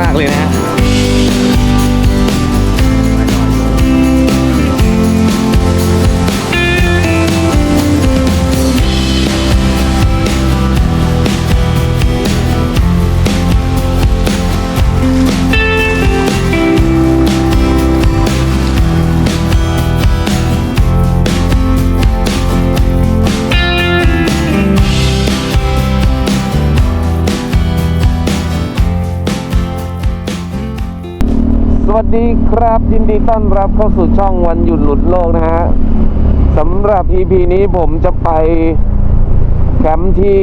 มากเลยนะ วัสดีครับ ยินดีต้อนรับเข้าสู่ช่องวันหยุดหลุดโลกนะฮะสำหรับ EP นี้ผมจะไปแคมป์ที่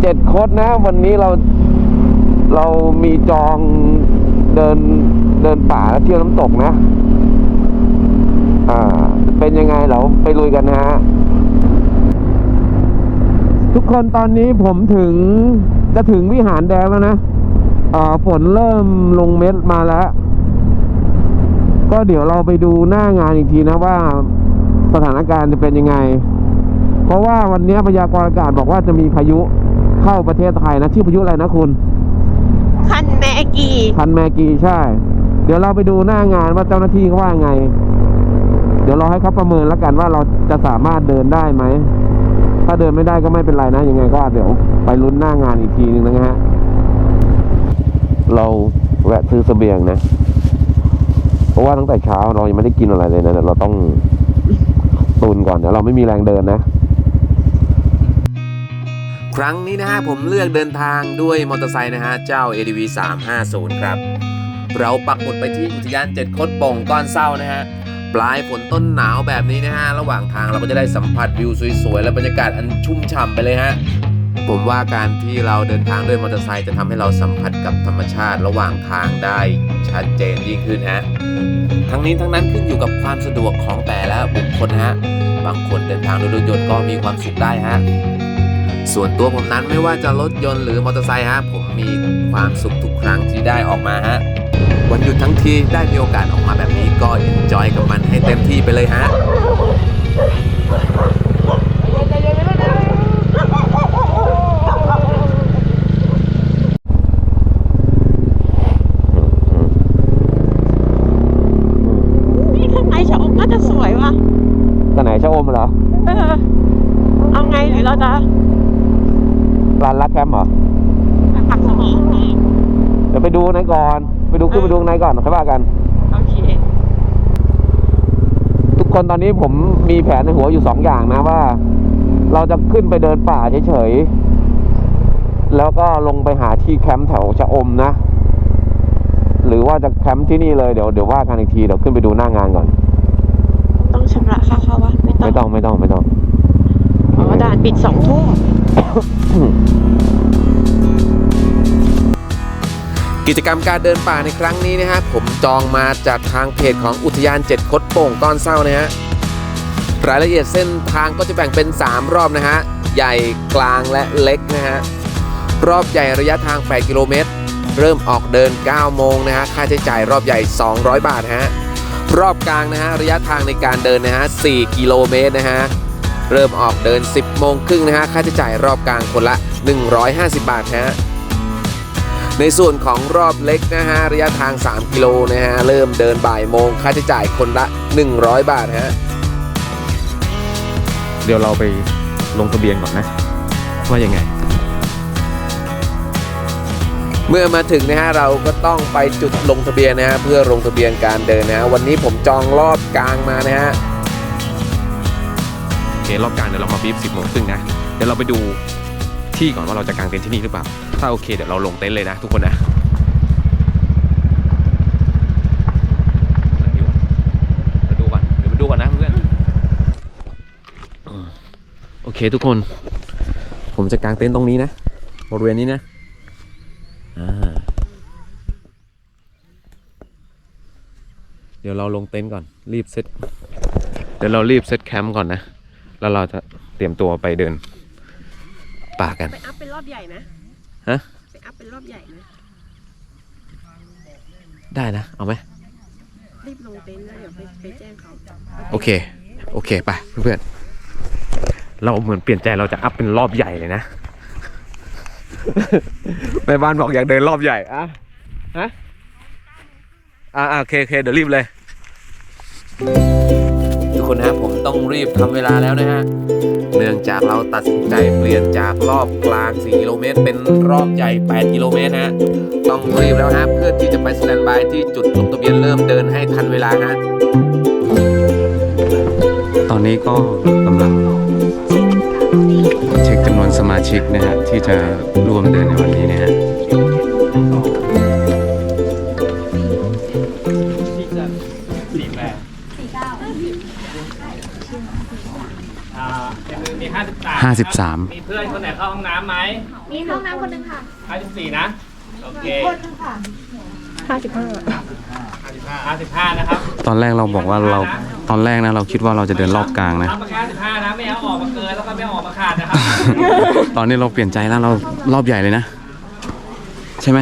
เจ็ดโคดนะ วันนี้เราเรามีจองเดินเดินป่าและเที่ยวน้ำตกนะ อ่า เป็นยังไงเราไปลุยกันนะฮะ ทุกคนตอนนี้ผมถึงจะถึงวิหารแดงแล้วนะฝนเริ่มลงเม็ดมาแล้ว ก็เดี๋ยวเราไปดูหน้างานอีกทีนะว่าสถานการณ์จะเป็นยังไง เพราะว่าวันนี้พยากรณ์อากาศบอกว่าจะมีพายุเข้าประเทศไทยนะชื่อพายุอะไรนะคุณ คันแมกีพันแมกีใช่ เดี๋ยวเราไปดูหน้างานว่าเจ้าหน้าที่เขาว่าไง เดี๋ยวเราให้เขาประเมินแล้วกันว่าเราจะสามารถเดินได้ไหม ถ้าเดินไม่ได้ก็ไม่เป็นไรนะยังไงก็เดี๋ยวไปลุ้นหน้างานอีกทีนึงนะฮะ เราแวะซื้อเสบียงนะ เพราะว่าตั้งแต่เช้าเรายังไม่ได้กินอะไรเลยนะเราต้องตุนก่อนเดี๋ยวเราไม่มีแรงเดินนะ ครั้งนี้นะฮะผมเลือกเดินทางด้วยมอเตอร์ไซค์นะฮะเจ้า ADV 350 ครับ เราปักหมุดไปที่อุทยานเจ็ดคดโป่งก้อนเศร้านะฮะปลายฝนต้นหนาวแบบนี้นะฮะระหว่างทางเราก็จะได้สัมผัสวิวสวยๆและบรรยากาศอันชุ่มฉ่ำไปเลยฮะ ผมว่าการที่เราเดินทางด้วยมอเตอร์ไซค์จะทำให้เราสัมผัสกับธรรมชาติระหว่างทางได้ชัดเจนยิ่งขึ้นฮะทั้งนี้ทั้งนั้นขึ้นอยู่กับความสะดวกของแต่ละบุคคลฮะบางคนเดินทางโดยรถยนต์ก็มีความสุขได้ฮะส่วนตัวผมนั้นไม่ว่าจะรถยนต์หรือมอเตอร์ไซค์ฮะผมมีความสุขทุกครั้งที่ได้ออกมาฮะวันหยุดทั้งทีได้มีโอกาสออกมาแบบนี้ก็เอ็นจอยกับมันให้เต็มที่ไปเลยฮะ นี่ข้างในชะอมน่าจะสวยว่ะ กันไหนชะอมเหรอ เออ เอาไงหรือเราจะ ร้านรักแคมป์เหรอ ปักสมองนี่ เดี๋ยวไปดูใน ก่อน ไปดูขึ้นไปดูข้างในก่อนค่อยว่ากัน โอเค ทุกคนตอนนี้ผมมีแผนในหัวอยู่สองอย่างนะว่า เราจะขึ้นไปเดินป่าเฉยๆ แล้วก็ลงไปหาที่แคมป์แถวชะอมนะ หรือว่าจะแคมป์ที่นี่เลยเดี๋ยวเดี๋ยวว่ากันอีกทีเดี๋ยวขึ้นไปดูหน้างานก่อน ต้องชำระค่าเข้าวะไม่ต้องไม่ต้องไม่ต้องไม่ต้องอ๋อด่านปิดสองทุ่ม กิจกรรมการเดินป่าในครั้งนี้นะฮะผมจองมาจากทางเพจของอุทยานเจ็ดคดโป่งก้อนเศร้านะฮะรายละเอียดเส้นทางก็จะแบ่งเป็น 3 รอบนะฮะใหญ่กลางและเล็กนะฮะรอบใหญ่ระยะทาง 8 กิโลเมตร เริ่มออกเดิน 9 โมงนะฮะค่าใช้จ่ายรอบใหญ่ 200 บาทฮะรอบกลางนะฮะระยะทางในการเดินนะฮะ4กิโลเมตรนะฮะเริ่มออกเดิน 10 โมงครึ่งนะฮะค่าใช้จ่ายรอบกลางคนละ 150 บาทฮะ ในส่วนของรอบเล็กนะฮะระยะทาง 3 กิโลนะฮะเริ่มเดินบ่ายโมงค่าใช้จ่ายคนละ 100 บาทฮะเดี๋ยวเราไปลงทะเบียนก่อนนะ ว่ายังไง เมื่อมาถึงนะฮะเราก็ต้องไปจุดลงทะเบียนนะฮะเพื่อลงทะเบียนการเดินนะฮะวันนี้ผมจองรอบกลางมานะฮะโอเครอบกลางเดี๋ยวเรามาบีบสิบโมงครึ่งนะเดี๋ยวเราไปดู ที่ก่อนว่าเราจะกางเต็นท์ที่นี่หรือเปล่า ถ้าโอเคเดี๋ยวเราลงเต็นท์เลยนะทุกคนนะมาดูก่อนเดี๋ยวไปดูก่อนนะเพื่อนโอเคทุกคน ผมจะกางเต็นท์ตรงนี้นะ บริเวณนี้นะเดี๋ยวเราลงเต็นท์ก่อน รีบเซตเดี๋ยวเรารีบเซตแคมป์ก่อนนะ แล้วเราจะเตรียมตัวไปเดิน ป่ากัน ไปอัพเป็นรอบใหญ่นะฮะ ไปอัพเป็นรอบใหญ่นะได้นะ เอาไหมรีบลงเต็นท์แล้วเดี๋ยวไปไปแจ้งเขาโอเค โอเคไปเพื่อนๆเราเหมือนเปลี่ยนใจเราจะอัพเป็นรอบใหญ่เลยนะ แม่บ้านบอกอยากเดินรอบใหญ่อะฮะอ่าโอเคโอเคเดี๋ยวรีบเลย ทุกคนฮะผมต้องรีบทำเวลาแล้วนะฮะ เนื่องจากเราตัดสินใจเปลี่ยนจากรอบกลาง 4 กิโลเมตร เป็นรอบใหญ่ 8 กิโลเมตรฮะ ต้องรีบแล้วฮะ เพื่อที่จะไปสแตนบายที่จุดลงทะเบียนเริ่มเดินให้ทันเวลาฮะ ตอนนี้ก็กำลังเช็คจำนวนสมาชิกนะฮะที่จะร่วมเดินในวันนี้นะฮะ ห้าสิบสามมีเพื่อนคนไหนเข้าห้องน้ำไหมมีห้องน้ำคนหนึ่งค่ะ54นะ โอเคห้าสิบห้า55นะครับ ตอนแรกเราบอกว่าเรา ตอนแรกนะเราคิดว่าเราจะเดินรอบกลางนะรับมาแค่15นะ ไม่เอาออกมาเกินแล้วก็ไม่เอาออกมาขาดนะครับ ตอนนี้เราเปลี่ยนใจแล้วเรารอบใหญ่เลยนะ ใช่ไหม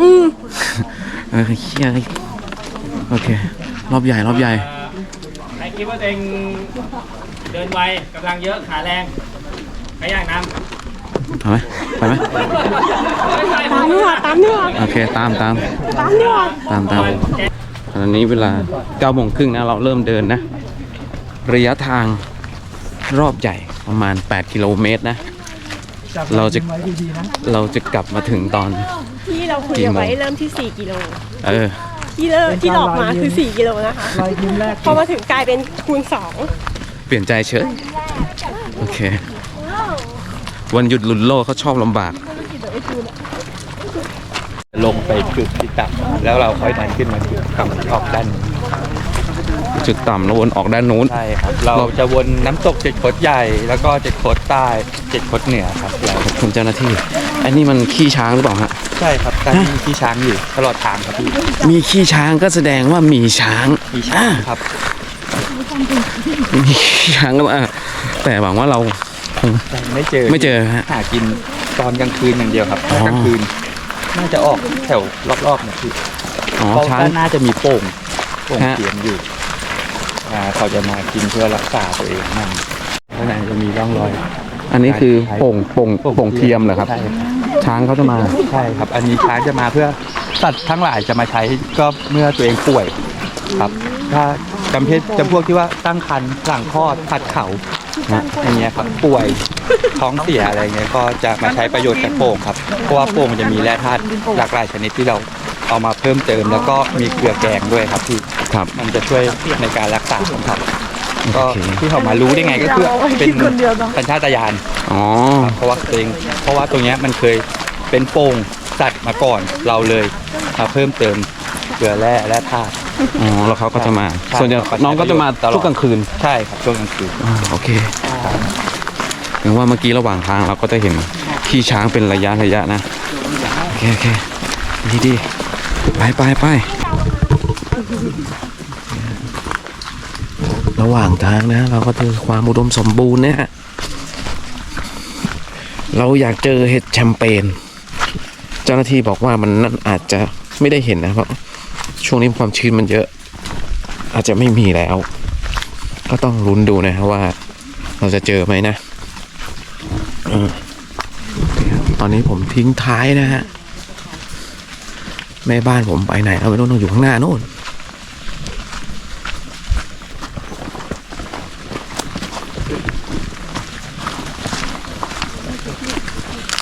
อืมเออเฮียโอเค รอบใหญ่รอบใหญ่เอ่อใครคิดว่าตัวเองเดินไวกำลังเยอะขาแรงใคร อยากนำทำไหมไปไหมตามนี่หว่าตามนี่หว่าโอเคตามตามตามนี่หว่าตามตามตอนนี้เวลา9โมงครึ่งนะเราเริ่มเดินนะ ระยะทางรอบใหญ่ประมาณ 8 กิโลเมตรนะ เราจะเราจะกลับมาถึงตอน ที่เราคุยกันไว้เริ่มที่ 4 กิโล เออ ที่เริ่มที่หลอกมาคือ 4 กิโลนะคะพอมาถึงกลายเป็นคูณเปลี่ยนใจเฉยโอเค วันหยุดหลุนโลกเขาชอบลำบาก ลงไปจุดที่ต่ำแล้วเราค่อยดันขึ้นมาจุดกำออกด้านนี้จุดต่ำแล้ววนออกด้านนู้น ใช่ครับ เราจะวนน้ำตกเจ็ดโคดใหญ่แล้วก็เจ็ดโคดใต้เจ็ดโคดเหนือครับเราขอบคุณเจ้าหน้าที่ อันนี้มันขี้ช้างหรือเปล่าฮะ ใช่ครับการที่ที่ช้างอยู่ตลอดทางครับพี่มีขี้ช้างก็แสดงว่ามีช้างมีช้างครับ มีขี้ช้างก็อะแต่หวังว่าเรา คงแต่ไม่เจอไม่เจอฮะ หากินตอนกลางคืนอย่างเดียวครับอ๋อกลางคืน น่าจะออกแถวรอบๆนะพี่อ๋อเพราะช้างด้านหน้าจะมีโป่งโป่งฮะเสียงอยู่อ่าเขาจะมากินเพื่อรักษาตัวเองนั่นข้างในจะมีร่องรอย อันนี้คือโป่งโป่งโป่งเทียมเหรอครับ ใช่ครับช้างเขาจะมา ใช่ครับ อันนี้ช้างจะมาเพื่อสัตว์ทั้งหลายจะมาใช้ก็เมื่อตัวเองป่วยครับ ถ้าจำเพศจำพวกที่ว่าตั้งครรภ์หลังคลอดผัดเขา นะอย่างเงี้ยครับป่วยท้องเสียอะไรเงี้ยก็จะมาใช้ประโยชน์จากโป่งครับ เพราะว่าโป่งมันจะมีแร่ธาตุหลากหลายชนิดที่เราเอามาเพิ่มเติม แล้วก็มีเกลือแกงด้วยครับที่ครับมันจะช่วยในการรักษาของเขาก็โอเคที่เขามารู้ได้ไงก็คือเป็นสัญชาตญาณอ๋อครับเพราะว่าตัวเองเพราะว่าตรงเนี้ยมันเคยเป็นโป่งสัตว์มาก่อนเราเลยมาเพิ่มเติมเกลือแร่และธาตุอ๋อแล้วเขาก็จะมาใช่ส่วนใหญ่เขาก็ใช้น้องก็จะมาตลอดช่วงกลางคืนใช่ครับช่วงกลางคืนอ่าโอเค ถึงว่าเมื่อกี้ระหว่างทางเราก็จะเห็นขี้ช้างเป็นระยะระยะนะ โอเคโอเคดีดีไปไปไประหว่างทางนะ เราก็เจอความอุดมสมบูรณ์นะฮะ เราอยากเจอเห็ดแชมเปญ เจ้าหน้าที่บอกว่ามันนั่นอาจจะไม่ได้เห็นนะเพราะช่วงนี้ความชื้นมันเยอะ อาจจะไม่มีแล้ว ก็ต้องลุ้นดูนะว่า เราจะเจอไหมนะเออตอนนี้ผมทิ้งท้ายนะฮะแม่บ้านผมไปไหนเราไม่รู้ต้องอยู่ข้างหน้าโน่น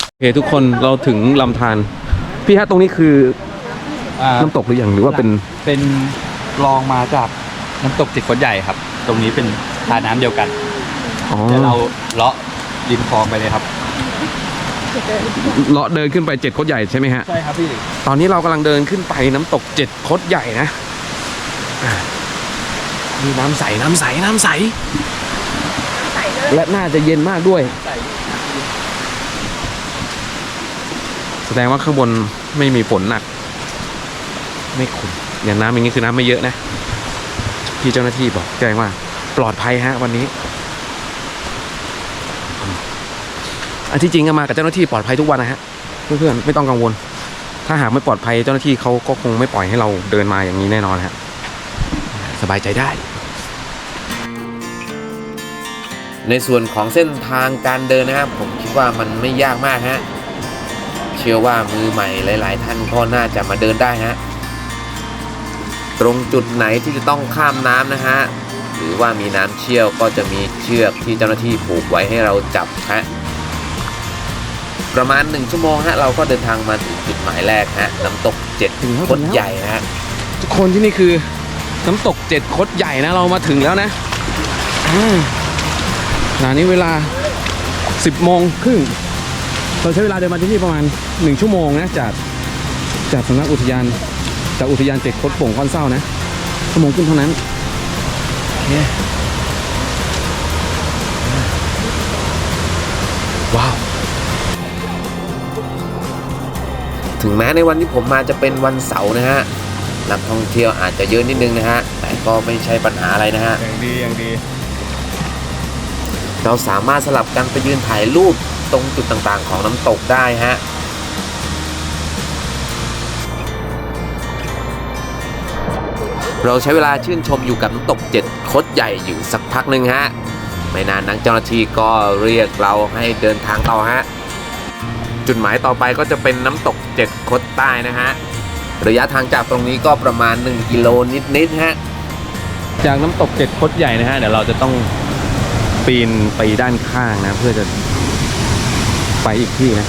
โอเคทุกคนเราถึงลำธารพี่ฮะตรงนี้คือน้ำตกหรือยังหรือว่าเป็นเป็นรองมาจากน้ำตกจิตคนใหญ่ครับ ตรงนี้เป็นทาน้ำเดียวกัน อ๋อเดี๋ยวเราเลาะริมคลองไปเลยครับ เลาะเดินขึ้นไปเจ็ดโคตรใหญ่ใช่ไหมฮะ ใช่ครับพี่ ตอนนี้เรากำลังเดินขึ้นไปน้ำตกเจ็ดคดใหญ่นะอะมีน้ำใสน้ำใสน้ำใสและน่าจะเย็นมากด้วยแสดงว่าข้างบนไม่มีฝนหนัก ไม่ขุ่นอย่างน้ำอย่างนี้คือน้ำไม่เยอะนะพี่เจ้าหน้าที่บอกแจ้งว่าปลอดภัยฮะวันนี้อืม อันที่จริงก็มากับเจ้าหน้าที่ปลอดภัยทุกวันนะฮะเพื่อนๆไม่ต้องกังวล ถ้าหากไม่ปลอดภัยเจ้าหน้าที่เขาก็คงไม่ปล่อยให้เราเดินมาอย่างนี้แน่นอนฮะสบายใจได้ ในส่วนของเส้นทางการเดินนะครับ ผมคิดว่ามันไม่ยากมากฮะเชื่อว่ามือใหม่หลาย ๆ ท่านก็น่าจะมาเดินได้ฮะตรงจุดไหนที่จะต้องข้ามน้ำนะฮะหรือว่ามีน้ำเชี่ยวก็จะมีเชือกที่เจ้าหน้าที่ผูกไว้ให้เราจับฮะ ประมาณ 1 ชั่วโมงฮะเราก็เดินทางมาถึงจุดหมายแรกฮะน้ำตกเจ็ดถึงแล้วคถึนงแล้ว ใหญ่ฮะทุกคนที่นี่คือ น้ำตกเจ็ดคดใหญ่นะเรามาถึงแล้วนะอ่าขณะนี้เวลา 10โมงครึ่งเราใช้เวลาเดินมาที่นี่ประมาณ 1 ชั่วโมงนะจากจากสำนักอุทยานจากอุทยานเจ็ดคดโป่งก้อนเศร้านะชั่วโมงครึ่งเท่านั้นโอเคว้าว ถึงแม้ในวันที่ผมมาจะเป็นวันเสาร์นะฮะนักท่องเที่ยวอาจจะเยอะนิดนึงนะฮะ แต่ก็ไม่ใช่ปัญหาอะไรนะฮะ อย่างดีอย่างดี เราสามารถสลับกันไปยืนถ่ายรูปตรงจุดต่างๆ ของน้ำตกได้ฮะเราใช้เวลาชื่นชมอยู่กับน้ำตกเจ็ดคดใหญ่อยู่สักพักหนึ่งฮะ ไม่นานนักเจ้าหน้าที่ก็เรียกเราให้เดินทางต่อฮะ จุดหมายต่อไปก็จะเป็นน้ำตกเจ็ดคดใต้นะฮะ ระยะทางจากตรงนี้ก็ประมาณ 1 กิโลนิดๆฮะ จากน้ำตกเจ็ดคดใหญ่นะฮะ เดี๋ยวเราจะต้องปีนไปด้านข้างนะ เพื่อจะไปอีกที่นะ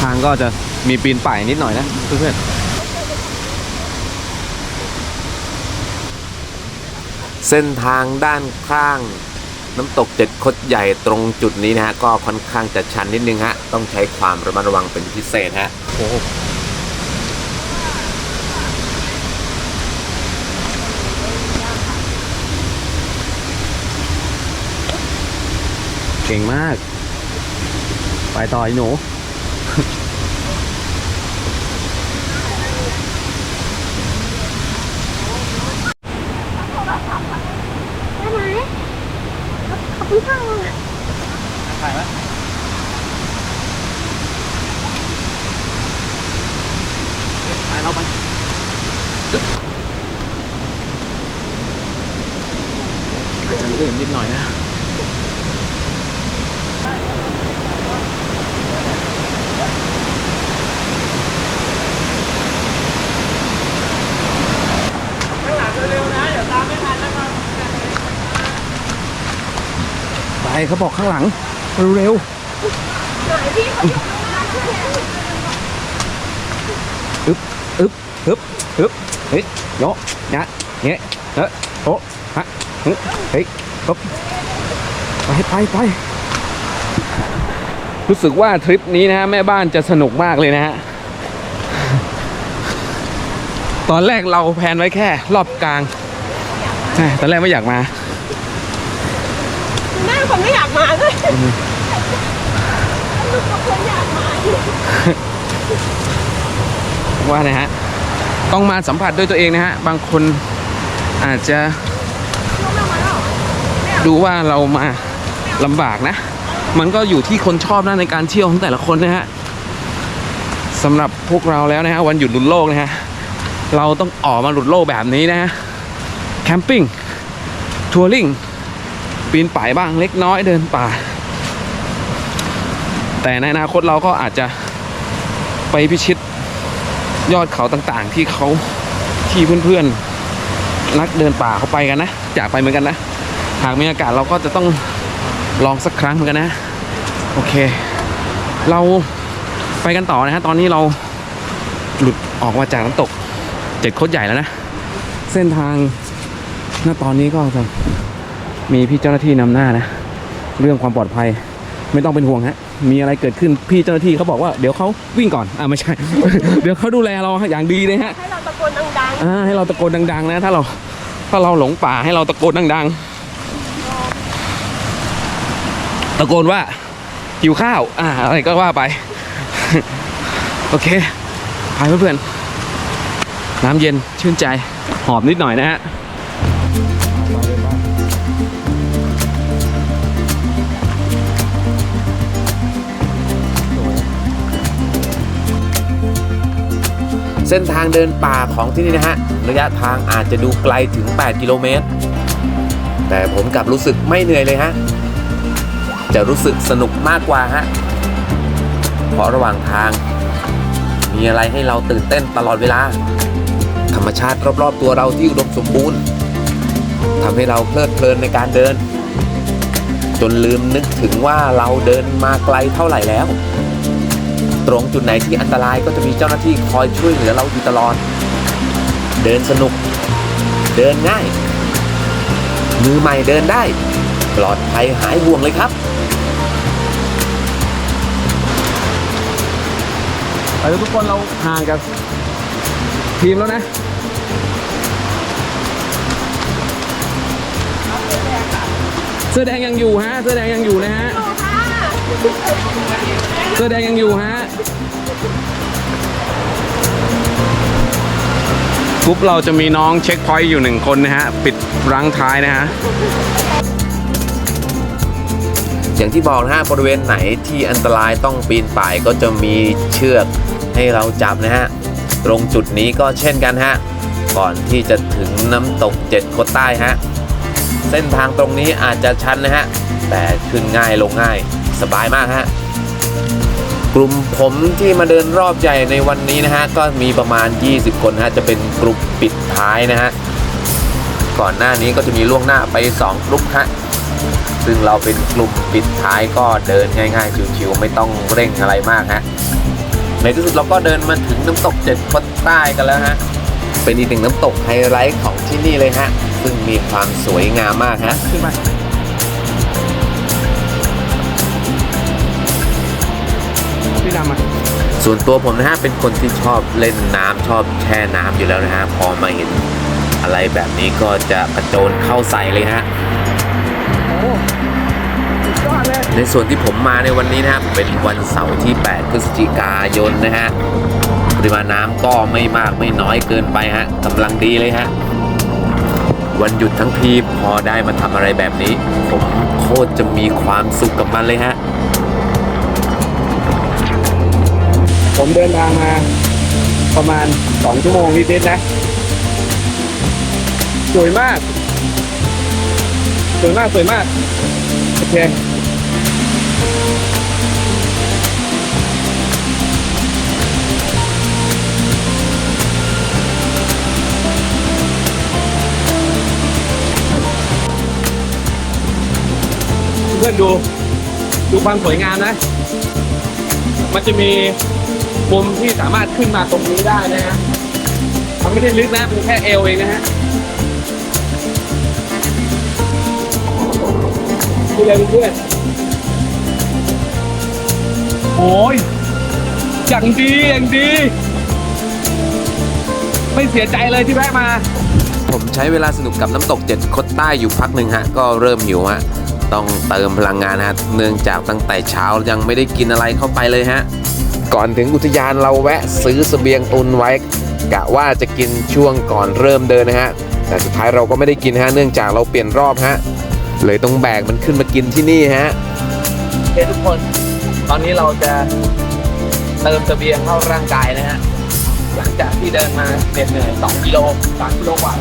ทางก็จะมีปีนป่ายนิดหน่อยนะเพื่อนเส้นทางด้านข้าง น้ำตกเจ็ดคดใหญ่ตรงจุดนี้นะฮะก็ค่อนข้างจะชันนิดนึงฮะต้องใช้ความระมัดระวังเป็นพิเศษฮะโอ้เก่งมาก ไปต่อไอ้หนู จะลื่นนิดหน่อยนะไปเขาบอกข้างหลัง เร็วๆอึ๊บอึ๊บอึ๊บอึ๊บเฮ้ยโยะยะเงี้ยเฮ้ยโอะฮะเฮ้ย ปุ๊บไปไปไปรู้สึกว่าทริปนี้นะฮะแม่บ้านจะสนุกมากเลยนะฮะตอนแรกเราแพลนไว้แค่ รอบกลางใช่ตอนแรกไม่อยากมาแม่คนไม่อยากมาด้วยลูกกับคนอยากมาอยู่ว่านะฮะต้องมาสัมผัสด้วยตัวเองนะฮะบางคนอาจจะ ดูว่าเรามาลำบากนะ มันก็อยู่ที่คนชอบนะในการเที่ยวของแต่ละคนนะฮะสำหรับพวกเราแล้วนะฮะวันหยุดหลุดโลกนะฮะเราต้องออกมาหลุดโลกแบบนี้นะฮะแคมปิ้งทัวริงปีนป่ายบ้างเล็กน้อยเดินป่า แต่ในอนาคตเราก็อาจจะไปพิชิตยอดเขาต่างๆ ที่เขาที่เพื่อนๆนักเดินป่าเขาไปกันนะอยากไปเหมือนกันนะ หากมีโอกาสเราก็จะต้องลองสักครั้งเหมือนกันนะ โอเค เราไปกันต่อนะฮะตอนนี้เราหลุดออกมาจากน้ำตกเจ็ดโคตรใหญ่แล้วนะ เส้นทางณตอนนี้ก็จะมีพี่เจ้าหน้าที่นำหน้านะ เรื่องความปลอดภัยไม่ต้องเป็นห่วงฮะ มีอะไรเกิดขึ้นพี่เจ้าหน้าที่เขาบอกว่าเดี๋ยวเขาวิ่งก่อน อ่าไม่ใช่ เดี๋ยวเขาดูแลเราอย่างดีเลยฮะ ให้เราตะโกนดังอ่าให้เราตะโกนดังๆนะ ถ้าเราถ้าเราหลงป่าให้เราตะโกนดังๆ ตะโกนว่าหิวข้าว อ่าอะไรก็ว่าไป โอเคพายเพื่อนๆน้ำเย็นชื่นใจ หอบนิดหน่อยนะฮะเส้นทางเดินป่าของที่นี่นะฮะ ระยะทางอาจจะดูไกลถึง 8 กิโลเมตร แต่ผมกลับรู้สึกไม่เหนื่อยเลยฮะ จะรู้สึกสนุกมากกว่าฮะเพราะระหว่างทาง มีอะไรให้เราตื่นเต้นตลอดเวลา ธรรมชาติรอบๆตัวเราที่อุดมสมบูรณ์ทำให้เราเพลิดเพลินในการเดิน จนลืมนึกถึงว่าเราเดินมาไกลเท่าไหร่แล้ว ตรงจุดไหนที่อันตรายก็จะมีเจ้าหน้าที่คอยช่วยเหลือเราอยู่ตลอด เดินสนุก เดินง่าย มือใหม่เดินได้ ปลอดภัยหายห่วงเลยครับ ไปทุกคนเราห่างกับทีมแล้วนะเสื้อแดงยังอยู่ฮะเสื้อแดงยังอยู่นะฮะเสื้อแดงยังอยู่ฮะกรุ๊ปเราจะมีน้องเช็คพอยต์อยู่หนึ่งคนนะฮะ ปิดรั้งท้ายนะฮะ อย่างที่บอกนะฮะบริเวณไหนที่อันตรายต้องปีนป่ายก็จะมีเชือกให้เราจับนะฮะตรงจุดนี้ก็เช่นกันฮะก่อนที่จะถึงน้ำตกเจ็ดโคดใต้ฮะเส้นทางตรงนี้อาจจะชันนะฮะแต่ขึ้นง่ายลงง่ายสบายมากฮะกลุ่มผมที่มาเดินรอบใหญ่ในวันนี้นะฮะก็มีประมาณ 20 คนฮะจะเป็นกลุ่มปิดท้ายนะฮะก่อนหน้านี้ก็จะมีล่วงหน้าไป 2 กลุ่มฮะ ซึ่งเราเป็นกลุ่มปิดท้ายก็เดินง่ายๆชิวๆไม่ต้องเร่งอะไรมากฮะในที่สุดเราก็เดินมาถึงน้ำตกเจ็ดคดใต้กันแล้วฮะเป็นอีกหนึ่งน้ำตกไฮไลท์ของที่นี่เลยฮะซึ่งมีความสวยงามมากฮะขึ้นไปพี่ดำอะส่วนตัวผมนะฮะเป็นคนที่ชอบเล่นน้ำชอบแช่น้ำอยู่แล้วนะฮะพอมาเห็นอะไรแบบนี้ก็จะกระโจนเข้าใส่เลยฮะ ในส่วนที่ผมมาในวันนี้นะฮะเป็นวันเสาร์ที่ 8 พฤศจิกายนนะฮะปริมาณน้ำก็ไม่มากไม่น้อยเกินไปฮะกำลังดีเลยฮะวันหยุดทั้งทีพอได้มาทำอะไรแบบนี้ ผมโคตรจะมีความสุขกับมันเลยฮะ ผมเดินทางมาประมาณสองชั่วโมงนิดๆนะ สวยมาก สวยมากสวยมาก โอเคเพื่อนดูดูความสวยงามนะ มันจะมีมุมที่สามารถขึ้นมาตรงนี้ได้นะฮะมันไม่ได้ลึกนะเป็นแค่เอวเองนะฮะ ดูเลยเพื่อนโอ้ยอย่างดีอย่างดี ไม่เสียใจเลยที่แวะมา ผมใช้เวลาสนุกกับน้ำตกเจ็ดคดใต้อยู่พักหนึ่งฮะ ก็เริ่มหิวฮะ ต้องเติมพลังงานฮะ เนื่องจากตั้งแต่เช้ายังไม่ได้กินอะไรเข้าไปเลยฮะ ก่อนถึงอุทยานเราแวะซื้อเสบียงตุนไว้ กะว่าจะกินช่วงก่อนเริ่มเดินนะฮะ แต่สุดท้ายเราก็ไม่ได้กินฮะ เนื่องจากเราเปลี่ยนรอบฮะ เลยต้องแบกมันขึ้นมากินที่นี่ฮะโอเคทุกคน ตอนนี้เราจะเติมเสบียงเข้าร่างกายนะฮะ หลังจากที่เดินมาเหน็ดเหนื่อยสองกิโลสามกิโลกว่า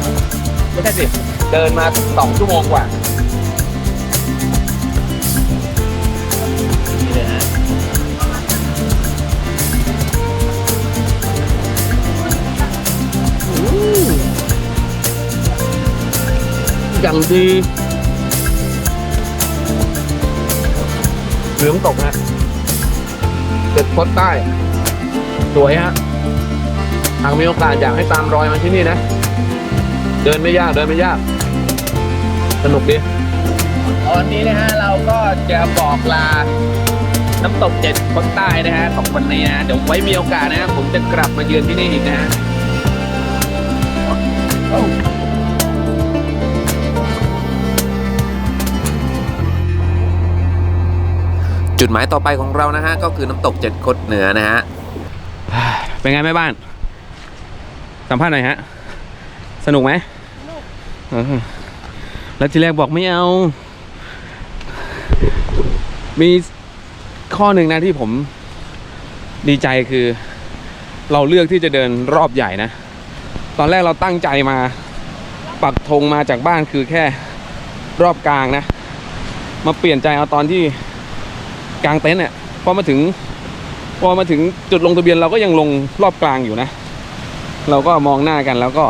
ไม่ใช่สิ เดินมาสองชั่วโมงกว่า นี่เลยฮะอืมอย่างดี หลือตกฮะเจ็ดพดใต้ สวยฮะหากมีโอกาสอยากให้ตามรอยมาที่นี่นะ เดินไม่ยากเดินไม่ยาก สนุกดี ตอนนี้นะฮะเราก็จะบอกลา น้ำตกเจ็ดคนใต้นะฮะของวันนี้นะเดี๋ยวไว้มีโอกาสนะฮะผมจะกลับมาเยือนที่นี่อีกนะฮะ จุดหมายต่อไปของเรานะฮะ ก็คือน้ำตกเจ็ดคดเหนือนะฮะ เป็นไงแม่บ้าน สัมภาษณ์หน่อยฮะ สนุกไหมแล้วทีแรกบอกไม่เอา มีข้อหนึ่งนะที่ผมดีใจคือ เราเลือกที่จะเดินรอบใหญ่นะ ตอนแรกเราตั้งใจมา ปักธงมาจากบ้านคือแค่รอบกลางนะ มาเปลี่ยนใจเอาตอนที่ กลางเต็นท์เนี่ยพอมาถึงพอมาถึงจุดลงทะเบียนเราก็ยังลงรอบกลางอยู่นะ เราก็มองหน้ากันแล้วก็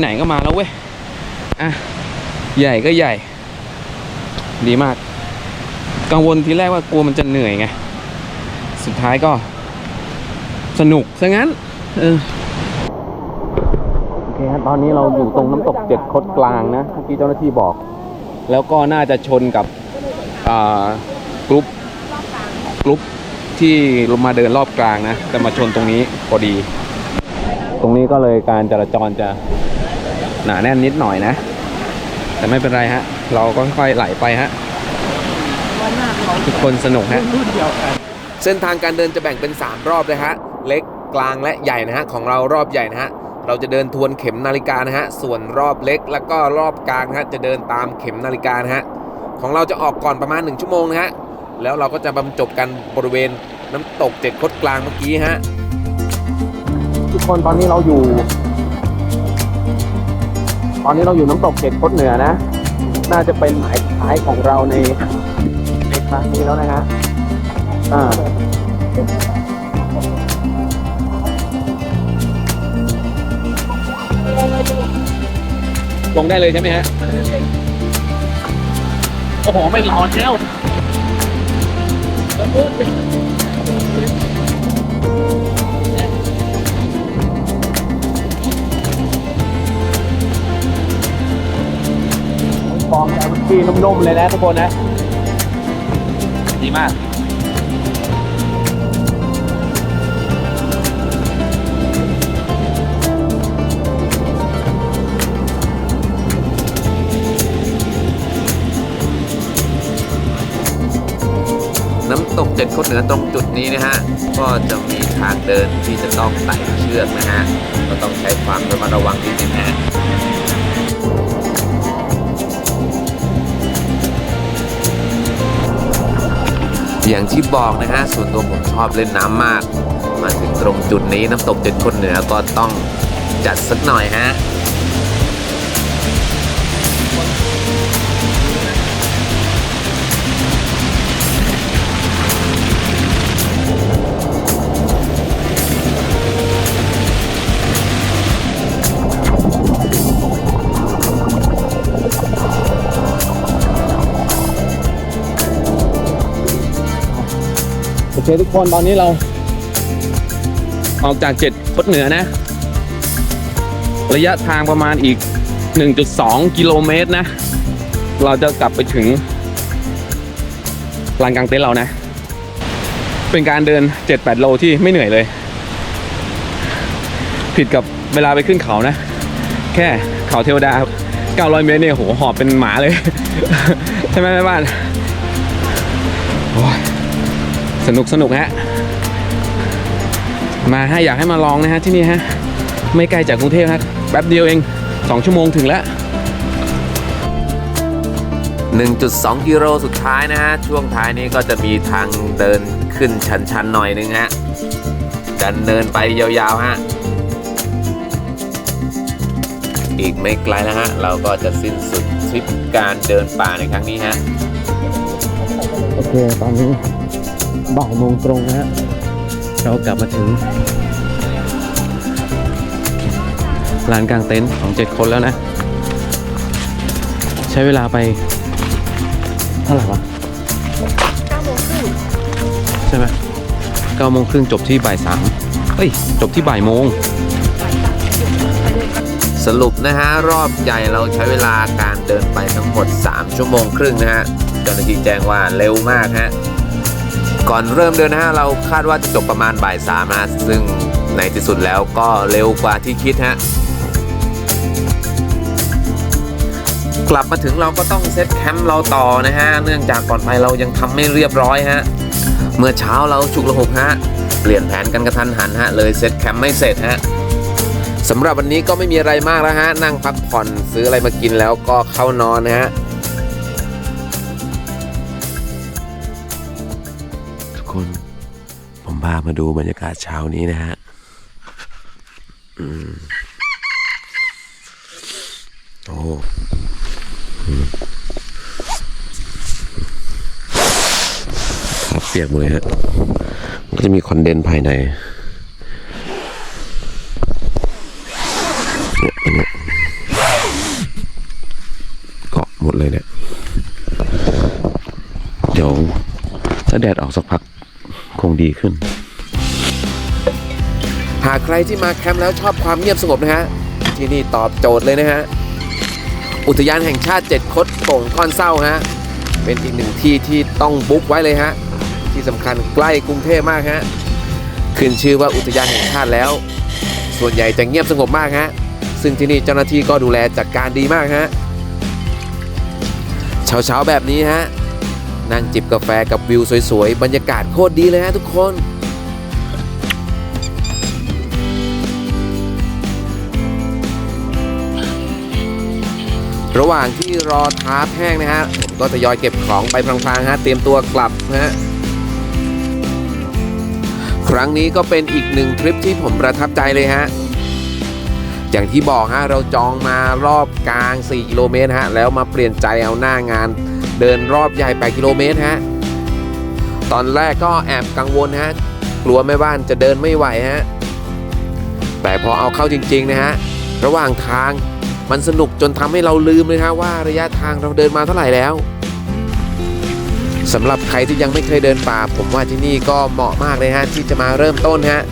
ไหนๆก็มาแล้วเว้ยอะใหญ่ก็ใหญ่ ดีมาก กังวลทีแรกว่ากลัวมันจะเหนื่อยไงสุดท้ายก็ สนุกซะงั้นเออโอเคครับตอนนี้เราอยู่ตรงน้ำตกเจ็ดคดกลางนะเมื่อกี้เจ้าหน้าที่บอก แล้วก็น่าจะชนกับอ่า กรุ๊ปกรุ๊ปที่ลงมาเดินรอบกลางนะ แต่มาชนตรงนี้พอดี ตรงนี้ก็เลยการจราจรจะหนาแน่นนิดหน่อยนะ แต่ไม่เป็นไรฮะ เราก็ค่อยๆไหลไปฮะทุกคนสนุกฮะเส้นทางการเดินจะแบ่งเป็น 3 รอบเลยฮะ เล็กกลางและใหญ่นะฮะ ของเรารอบใหญ่นะฮะ เราจะเดินทวนเข็มนาฬิกานะฮะ ส่วนรอบเล็กแล้วก็รอบกลางฮะ จะเดินตามเข็มนาฬิกานะฮะ ของเราจะออกก่อนประมาณ 1 ชั่วโมงนะฮะ แล้วเราก็จะบรรจบกันบริเวณน้ำตกเจ็ดคดกลางเมื่อกี้ฮะ ทุกคนตอนนี้เราอยู่ ตอนนี้เราอยู่น้ำตกเจ็ดคดเหนือนะ น่าจะเป็นหมายสุดท้ายของเราในในครั้งนี้แล้วนะฮะอ่าลงได้เลยใช่ไหมฮะ โอ้โห ไม่ร้อนแล้ว ฟองแต่วิสกี้นุ่มๆเลยนะทุกคนนะ ดีมาก ดคดเหนือตรงจุดนี้นะฮะ ก็จะมีทางเดินที่จะต้องไต่เชือกนะฮะ ก็ต้องใช้ความระมัดระวังนิดนึงนะฮะอย่างที่บอกนะฮะส่วนตัวผมชอบเล่นน้ำมาก มาถึงตรงจุดนี้น้ำตกเจ็ดคนเหนือก็ต้องจัดสักหน่อยฮะ อเคทุกคนตอนนี้เรา ออกจากเจ็ดฟุตเหนือนะ ระยะทางประมาณอีก 1.2 กิโลเมตรนะ เราจะกลับไปถึงลานกลางเต็นท์เรานะ เป็นการเดิน 7-8 โลที่ไม่เหนื่อยเลย ผิดกับเวลาไปขึ้นเขานะ แค่เขาเทวดา 900 เมตรเนี่ยโหหอบเป็นหมาเลย ใช่ไหมแม่บ้าน สนุกสนุกฮะ มาฮะอยากให้มาลองนะฮะที่นี่ฮะ ไม่ไกลจากกรุงเทพฮะแป๊บเดียวเอง 2 ชั่วโมงถึงแล้ว 1.2 กิโลสุดท้ายนะฮะ ช่วงท้ายนี้ก็จะมีทางเดินขึ้นชันๆหน่อยนึงฮะดันเนินไปยาวๆฮะอีกไม่ไกลแล้วฮะ เราก็จะสิ้นสุดทริปการเดินป่าในครั้งนี้ฮะ โอเค ตอนนี้ บ่ายโมงตรงนะฮะเรากลับมาถึงลานกลางเต็นท์ของเจ็ดคนแล้วนะ ใช้เวลาไป เท่าไหร่วะ9โมงครึ่งใช่ไหมเก้าโมงครึ่งจบที่บ่ายสามเอ้ย จบที่บ่ายโมง สรุปนะฮะ รอบใหญ่เราใช้เวลาการเดินไปทั้งหมด 3 ชั่วโมงครึ่งนะฮะเจ้าหน้าที่แจ้งว่าเร็วมากฮะ ก่อนเริ่มเดินนะฮะเราคาดว่าจะจบประมาณบ่ายสามนะซึ่งในที่สุดแล้วก็เร็วกว่าที่คิดฮะกลับมาถึงเราก็ต้องเซตแคมป์เราต่อนะฮะ เนื่องจากก่อนไปเรายังทำไม่เรียบร้อยฮะ เมื่อเช้าเราฉุกละหกฮะ เปลี่ยนแผนกันกระทันหันฮะ เลยเซตแคมป์ไม่เสร็จฮะสำหรับวันนี้ก็ไม่มีอะไรมากแล้วฮะ นั่งพักผ่อนซื้ออะไรมากินแล้วก็เข้านอนนะฮะ พามาดูบรรยากาศเช้านี้นะฮะโอ้ครับเปียกหมดเลยฮะมันก็จะมีคอนเดนภายในเนี่ยเกาะหมดเลยเนี่ย เดี๋ยว ถ้าแดดออกสักพัก คงดีขึ้น หากใครที่มาแคมป์แล้วชอบความเงียบสงบนะฮะ ที่นี่ตอบโจทย์เลยนะฮะ อุทยานแห่งชาติเจ็ดคดโป่งก้อนเศร้าฮะ เป็นอีกหนึ่งที่ที่ต้องบุ๊กไว้เลยฮะ ที่สำคัญใกล้กรุงเทพมากฮะ ขึ้นชื่อว่าอุทยานแห่งชาติแล้ว ส่วนใหญ่จะเงียบสงบมากฮะ ซึ่งที่นี่เจ้าหน้าที่ก็ดูแลจัดการดีมากฮะ เช้าๆแบบนี้ฮะ นั่งจิบกาแฟกับวิวสวยๆ บรรยากาศโคตรดีเลยฮะทุกคนระหว่างที่รอท้าแห้งนะฮะผมก็ทยอยเก็บของไปพลางๆฮะเตรียมตัวกลับฮะครั้งนี้ก็เป็นอีกหนึ่งทริปที่ผมประทับใจเลยฮะอย่างที่บอกฮะเราจองมารอบกลาง 4 กิโลเมตรฮะแล้วมาเปลี่ยนใจเอาหน้างาน เดินรอบใหญ่ 8 กิโลเมตรฮะ ตอนแรกก็แอบกังวลฮะ กลัวแม่บ้านจะเดินไม่ไหวฮะ แต่พอเอาเข้าจริง ๆ นะฮะ ระหว่างทางมันสนุกจนทำให้เราลืมเลยฮะว่าระยะทางเราเดินมาเท่าไหร่แล้วสำหรับใครที่ยังไม่เคยเดินป่า ผมว่าที่นี่ก็เหมาะมากเลยฮะที่จะมาเริ่มต้นฮะ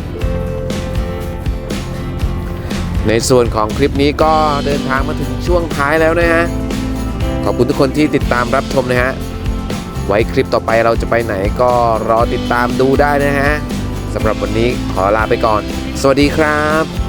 ในส่วนของคลิปนี้ก็เดินทางมาถึงช่วงท้ายแล้วนะฮะ ขอบคุณทุกคนที่ติดตามรับชมนะฮะ ไว้คลิปต่อไปเราจะไปไหนก็รอติดตามดูได้นะฮะสำหรับวันนี้ขอลาไปก่อน สวัสดีครับ